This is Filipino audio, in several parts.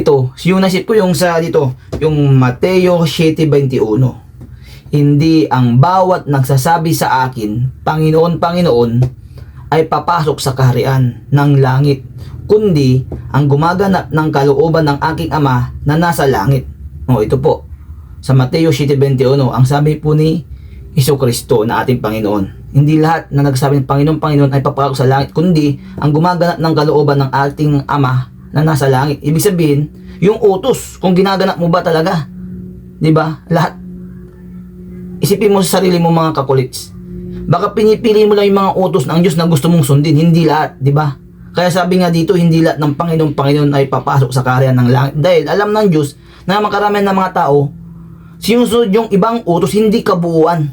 Ito, yung nasip ko yung sa dito, yung Mateo 7.21. Hindi ang bawat nagsasabi sa akin, Panginoon, Panginoon, ay papasok sa kaharian ng langit, kundi ang gumaganap ng kalooban ng aking ama na nasa langit. O ito po, sa Mateo 7.21, ang sabi po ni Iso Kristo na ating Panginoon. Hindi lahat na nagsabi ng Panginoon, Panginoon ay papasok sa langit, kundi ang gumaganap ng kalooban ng ating ama na nasa langit. Ibig sabihin, yung utos, kung ginaganap mo ba talaga. 'Di ba? Lahat. Isipin mo sa sarili mo mga kakulits. Baka pinipili mo lang yung mga utos ng Diyos na gusto mong sundin, hindi lahat, 'di ba? Kaya sabi nga dito, hindi lahat ng Panginoon Panginoon ay papasok sa kaharian ng langit. Dahil alam ng Diyos na makaramihan ng mga tao, sinusunod yung ibang utos, hindi kabuuan.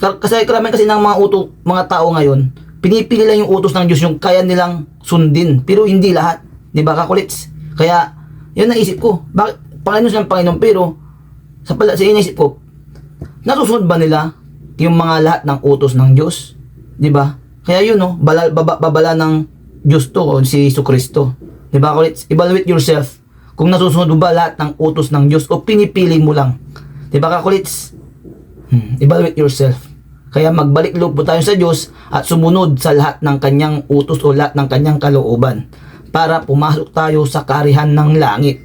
Ka- Kasi karamihan kasi ng mga uto, mga tao ngayon, pinipili lang yung utos ng Diyos yung kaya nilang sundin, pero hindi lahat. 'Di ba kakulits? Kaya, yun naisip ko. Bakit Panginoon siyang Panginoon pero sa pala sa inisip ko, nasusunod ba nila yung mga lahat ng utos ng Diyos? 'Di ba? Kaya yun no, bala, baba, babala ng Diyos to o si Jesu Kristo. 'Di ba kulit? Evaluate yourself. Kung nasusunod ba lahat ng utos ng Diyos o pinipili mo lang. 'Di ba kakulits? Hmm, evaluate yourself. Kaya magbalik loob po tayo sa Diyos at sumunod sa lahat ng kanyang utos o lahat ng kanyang kalooban para pumasok tayo sa karihan ng langit.